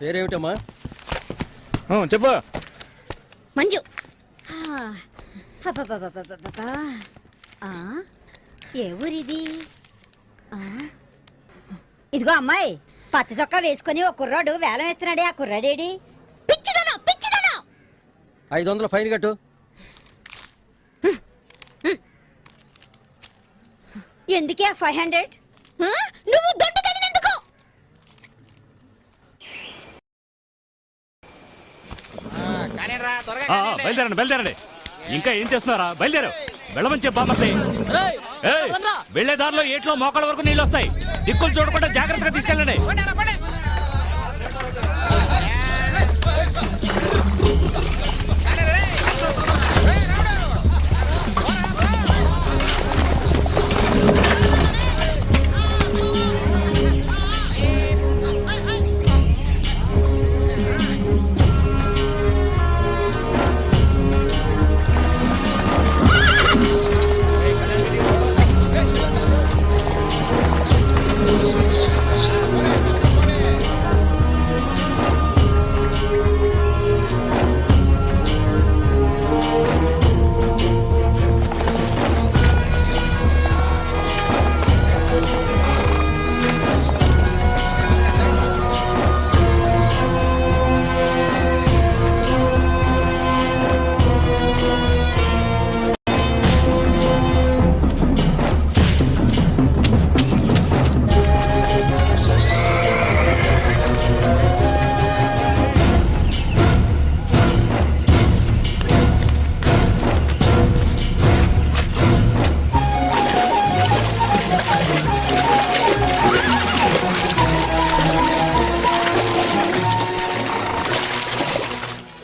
పేరేమిటమ్మా? చెప్పు. మంజు. ఏ ఊరిది? ఇదిగో అమ్మాయి పచ్చ చొక్కా వేసుకుని ఒక కుర్రాడు వేలం వేస్తున్నాడే ఆ కుర్రాడేడి? పిచ్చిదనా పిచ్చిదనా! ఐదు వందల ఫైన్ కట్టు. ఎందుకే ఫైవ్ హండ్రెడ్? ఆ, ఆ, బయలుదేరండి బయలుదేరండి. ఇంకా ఏం చేస్తున్నారా? బయలుదేరు. వెళ్ళమని చెప్పు బామ్మర్ది ఏయ్, వెళ్ళే దారిలో ఏట్లో మోకాళ్ళ వరకు నీళ్ళు వస్తాయి. దిక్కులు చూడకుండా జాగ్రత్తగా తీసుకెళ్ళండి.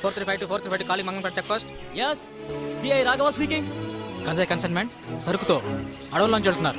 Four three five two four three five calling Mangalapeta check post. S CI Raghava speaking గంజాయి కన్సైన్మెంట్ సరుకుతో అడవుల్లోంచి వెళ్తున్నారు.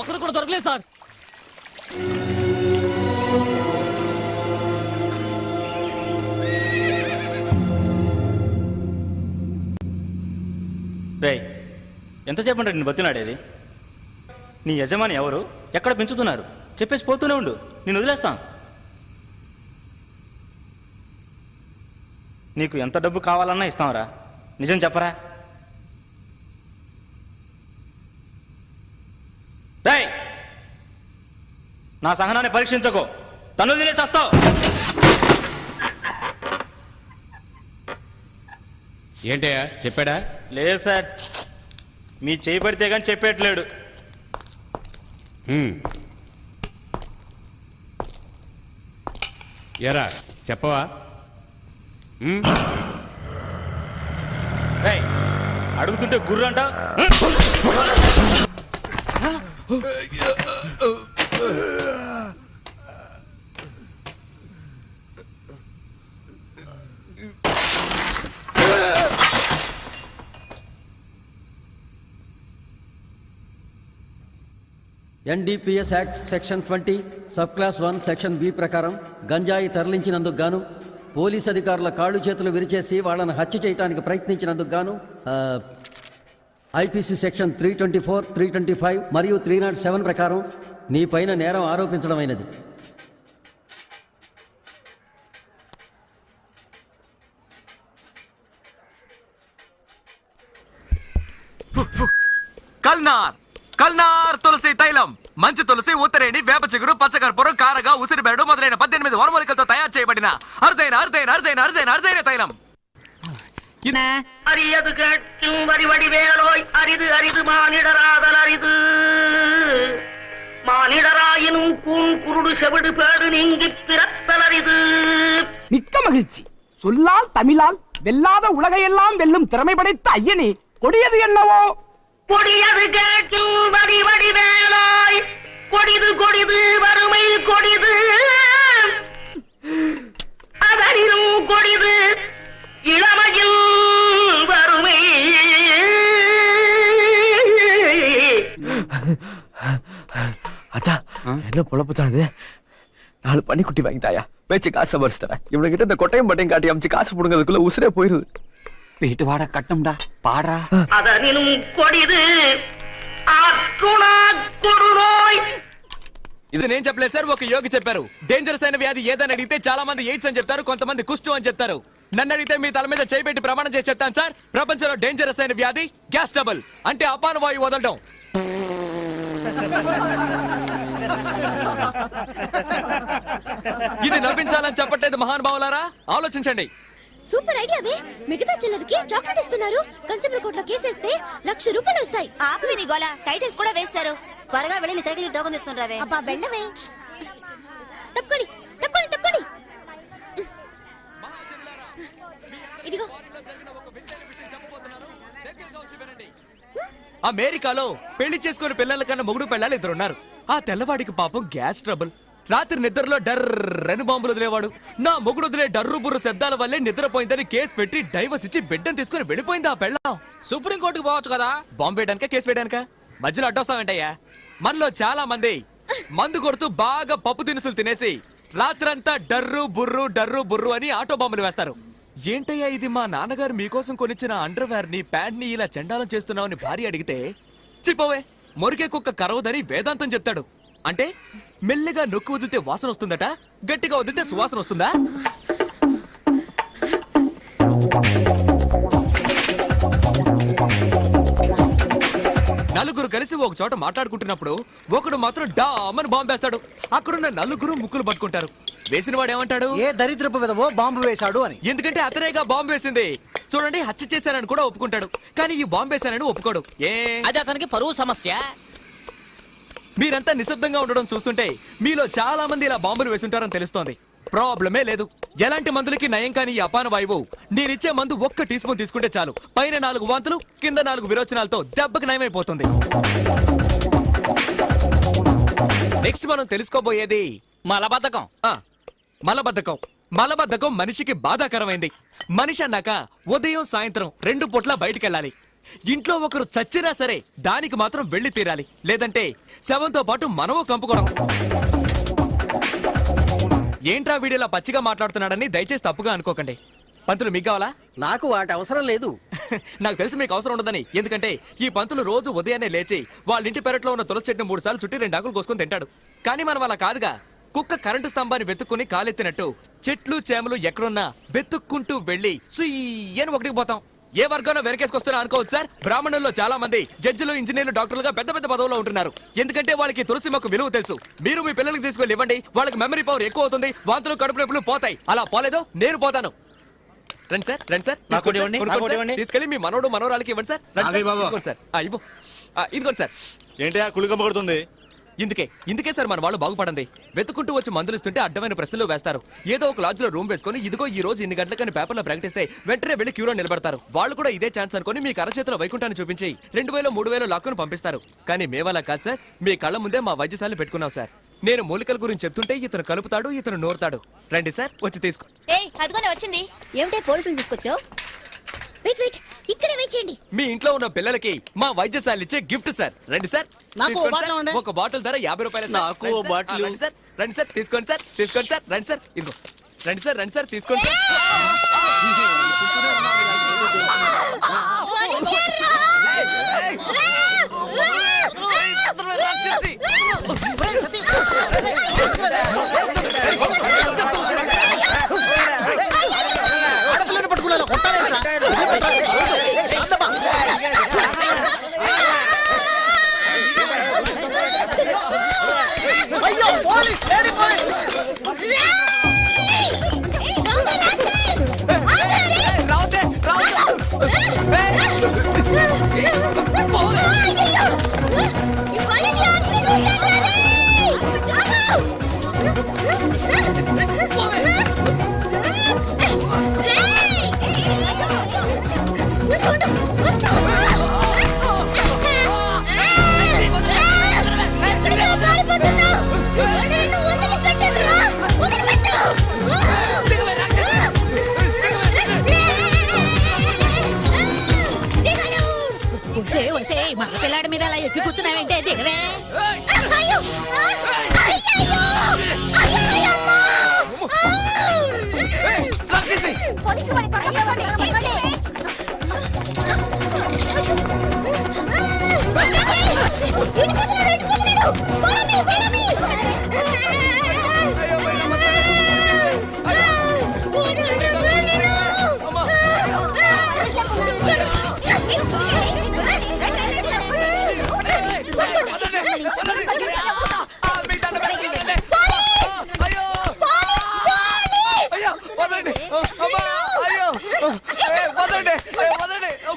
ఒకరు కూడా దొరకలేదు సార్. రేయ్ ఎంతసేపు అంటే నేను బతినాడేది నీ యజమాని ఎవరు? ఎక్కడ పెంచుతున్నారు? చెప్పేసి పోతూనే ఉండు. నేను వదిలేస్తాను నీకు ఎంత డబ్బు కావాలన్నా ఇస్తాంరా. నిజం చెప్పరా? డై నా సహనాన్ని పరీక్షించకో. తను తినే వస్తావు. ఏంటయ్యా చెప్పాడా? లేదు సార్. మీ చేయి పడితే కానీ చెప్పేట్లేడు. హ్మ్. ఎరా చెప్పవా? హ్మ్? రేయ్, అడుగుతుంటే గుర్రు NDPS act section twenty sub class one section B ప్రకారం గంజాయి తరలించినందుకు గాను పోలీస్ అధికారుల కాళ్ళు చేతులు విరిచేసి వాళ్ళని హత్య చేయడానికి ప్రయత్నించినందుకు గాను IPC section three twenty four three twenty five మరియు త్రీ నాట్ సెవెన్ ప్రకారం నీ పైన నేరం ఆరోపించడమైనది. కల్నార్! కల్నార్ తులసి తైలం మంచి తులసి ఉత్తరేణి వేప చిగురు పచ్చకర్పూరం కారగా ఉసిరిబెరడు మొదలైన పద్దెనిమిది వనమూలికలతో తయారు చేయబడిన అరుదైన అరుదైన అరుదైన అరుదైన అరుదైన తైలం அரியது கேட்கும் வரிவடி வேலோய் அரிது அரிது மானிடராதல் அரிது மானிடராயினும் கூன் குருடு செவிடு பேடு நீங்கி பிறத்தல் அரிது மிக்க மகிழ்ச்சி சொல்லால் தமிழால் வெல்லாத உலகையெல்லாம் வெல்லும் திறமை படைத்த ஐயனே கொடியது என்னவோ கொடியது கேட்கும் வரிவடி வேலோய். கொடிது கொடிது வறுமை கொடிது. அதனினும் கொடிது இளமையில் வறுமை. அதான் என்ன பொழப்பு தான் இது? நாலு பண்ணி குட்டி வாங்கிட்டாயா வச்சு காசை பறிச்சு தரேன். இவனுக்கு கிட்ட இந்த கொட்டையும் பட்டையும் காட்டி அமைச்சு காசு புடுங்கிறதுக்குள்ள உசுரே போயிருது. வீட்டு வாடகை கட்டணும்டா பாடுறா அதனினும் கொடிது ఆత్రునా కొడునోయ్ ఇది నేను చెప్పలేదు సార్ ఒక యోగి చెప్పారు డేంజరస్ అయిన వ్యాధి ఏదని అడిగితే చాలా మంది ఎయిడ్స్ అని చెప్తారు కొంతమంది కుష్టు అని చెప్తారు నన్ను అడిగితే మీ తల మీద చేపెట్టి ప్రమాణం చేసి చెప్తాను సార్ ప్రపంచంలో డేంజరస్ అయిన వ్యాధి గ్యాస్ డబుల్ అంటే అపాన వాయువు వదలడం ఇది నవ్వించాలని చెప్పట్లేదు మహానుభావులారా ఆలోచించండి సూపర్ ఐడియావే మిగతా చిల్లరకి చాక్లెట్ ఇస్తున్నారు. కన్సూమర్ కోర్టులో కేసేస్తే లక్ష రూపాయలు వస్తాయి. ఆపు నీ గోల. టైటిల్స్ కూడా వేస్తారు. త్వరగా వెళ్ళి సైకిల్ టోకన్ తీసుకుని రావే అబ్బా వెళ్ళవే. తప్పుకోండి తప్పుకోండి తప్పుకోండి. ఇదిగో. అమెరికాలో పెళ్ళి చేసుకుని పిల్లల కన్నా మొగుడు పిల్లలు ఇద్దరు ఉన్నారు ఆ తెల్లవాడికి పాపం గ్యాస్ ట్రబుల్. రాత్రి నిద్రలో డర్రని బాంబులు వదిలేవాడు. నా మొగుడు వదిలే డర్రు బుర్రు శబ్దాల వల్లే నిద్రపోయిందని కేసు పెట్టి డైవర్స్ ఇచ్చి బిడ్డను తీసుకుని వెళ్ళిపోయింది ఆ పెళ్ళం. సుప్రీం కోర్టుకు పోవచ్చు కదా? బాంబు వేయడానిక కేసు వేయడానిక? మధ్యలో అడ్డొస్తావేంటయ్యా? మనలో చాలా మంది. మందు కొడుతూ బాగా పప్పు దినుసులు తినేసి రాత్రంతా డర్రు బుర్రు డర్రు బుర్రు అని ఆటో బాంబులు వేస్తారు. ఏంటయ్యా ఇది మా నాన్నగారు మీకోసం కొనిచ్చిన అండర్వేర్ని ప్యాంట్ని ఇలా చండాలం చేస్తున్నావని భార్య అడిగితే చిపోవే మొరిగే కుక్క కరవదని వేదాంతం చెప్తాడు. అంటే మెల్లగా నొక్కు వదిలితే వాసన వస్తుందట? గట్టిగా వదిలితే సువాసన వస్తుందా? నలుగురు కలిసి ఒక చోట మాట్లాడుకుంటున్నప్పుడు ఒకడు మాత్రం డామని బాంబు వేస్తాడు. అక్కడున్న నలుగురు ముక్కులు పట్టుకుంటారు. వేసిన వాడు ఏమంటాడు? ఏ దరిద్రపు విధవో బాంబు వేశాడు అని. ఎందుకంటే అతనేగా బాంబు వేసింది. చూడండి హత్య చేశానని కూడా ఒప్పుకుంటాడు. కానీ ఈ బాంబు వేశానని ఒప్పుకోడు. ఏ? అది అతనికి పరువు సమస్య. మీరంతా నిశ్శబ్దంగా ఉండడం చూస్తుంటే మీలో చాలా మంది ఇలా బాంబులు వేసుంటారని తెలుస్తోంది. ప్రాబ్లమే లేదు. ఎలాంటి మందులకి నయం కాని ఈ అపాన వాయువు? నేనిచ్చే మందు ఒక్క టీ స్పూన్ తీసుకుంటే చాలు. పైన నాలుగు వాంతులు కింద నాలుగు విరోచనాలతో దెబ్బకి నయమైపోతుంది. నెక్స్ట్ మనం తెలుసుకోబోయేది మలబద్ధకం. ఆ, మలబద్ధకం. మలబద్ధకం మనిషికి బాధాకరమైంది. మనిషి అన్నాక ఉదయం సాయంత్రం రెండు పూట్ల బయటికెళ్ళాలి. ఇంట్లో ఒకరు చచ్చినా సరే దానికి మాత్రం వెళ్ళి తీరాలి. లేదంటే శవంతో పాటు మనము కంపుకోవడం. ఏంట్రా వీడియోలా పచ్చిగా మాట్లాడుతున్నాడని దయచేసి తప్పుగా అనుకోకండి. పంతులు మీకు కావాలా? నాకు వాటి అవసరం లేదు. నాకు తెలుసు మీకు అవసరం ఉండదని. ఎందుకంటే ఈ పంతులు రోజు ఉదయాన్నే లేచి వాళ్ళ ఇంటి పెరట్లో ఉన్న తులసి చెట్టును మూడు సార్లు చుట్టి రెండు ఆకులు కోసుకొని తింటాడు. కానీ మనం అలా కాదుగా. కుక్క కరెంటు స్తంభాన్ని వెతుక్కుని కాలెత్తినట్టు చెట్లు చేమలు ఎక్కడున్నా వెతుక్కుంటూ వెళ్ళి సుయ్యని ఒకటికి పోతాం. ఏ వర్గంలో వెనకేసుకొస్తున్నా అనుకోవచ్చు సార్. బ్రాహ్మణుల్లో చాలా మంది జడ్జిలు ఇంజనీర్లు డాక్టర్లుగా పెద్ద పెద్ద పదవుల్లో ఉంటున్నారు. ఎందుకంటే వాళ్ళకి తులసి మొక్క విలువ తెలుసు. మీరు మీ పిల్లలకి తీసుకెళ్ళి ఇవ్వండి. వాళ్ళకి మెమరీ పవర్ ఎక్కువ అవుతుంది. వాంతులు కడుపు నొప్పులు పోతాయి. అలా పోలేదో నేను పోతాను. రండి సార్ రండి సార్. కొనుక్కోండి. ఇవ్వండి. తీసుకెళ్ళి మీ మనోడు మనోరాలకి ఇవ్వండి సార్. రండి సార్. ఇదిగోండి సార్. ఆ, ఇవ్వు ఆ, ఇదిగోండి సార్. ఏంటి కుళికమ్మ కొడుతుంది? ఇందుకే ఇందుకే సార్ మన వాళ్ళు బాగుపడండి. వెతుకుంటూ వచ్చి మందులు ఇస్తుంటే అడ్డమైన ప్రశ్నలు వేస్తారు. ఏదో ఒక లాడ్జ్లో రూమ్ వేసుకొని ఇదిగో ఈ రోజు ఇన్ని గంటలకని పేపర్లో ప్రకటిస్తే వెంటనే వెళ్ళి క్యూలో నిలబడతారు. వాళ్ళు కూడా ఇదే ఛాన్స్ అనుకుని మీ కరచేతిలో వైకుంఠాన్ని చూపించి రెండు వేలు మూడు వేలు లాక్కుని పంపిస్తారు. కానీ మేమలా కాదు సార్. మీ కళ్ళ ముందే మా వైద్యశాలను పెట్టుకున్నాం సార్. నేను మూలికల గురించి చెప్తుంటే ఇతను కలుపుతాడు ఇతను నోరుతాడు. రండి సార్ వచ్చి తీసుకో. అదిగోనే వచ్చింది. ఏమిటే పోలీసులు తీసుకొచ్చావు? వెయిట్ వెయిట్ ఇక్కడే వెయిట్ చేయండి. మీ ఇంట్లో ఉన్న పిల్లలకి మా వైద్యశాల ఇచ్చే గిఫ్ట్ సార్. రండి సార్. నాకు ఓ తీసుకోండి బాటిల్ సార్. ఒక బాటిల్ ధర యాభై రూపాయలు సార్. నాకు రండి ఓ సార్. బాటిల్. ఆ, రండి సార్. రండి సార్. తీసుకోండి సార్. తీసుకోండి సార్. రండి సార్. ఇదిగో. రండి సార్. రండి సార్. తీసుకోండి సార్. పట్టుకున్నాను? పోలీస్ మగ పిల్లాడి మీద అలా ఎక్కి కూర్చున్నావేంటే దిగవే పోలీసు వాడి త్వరగా.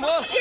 వదలండి అమ్మో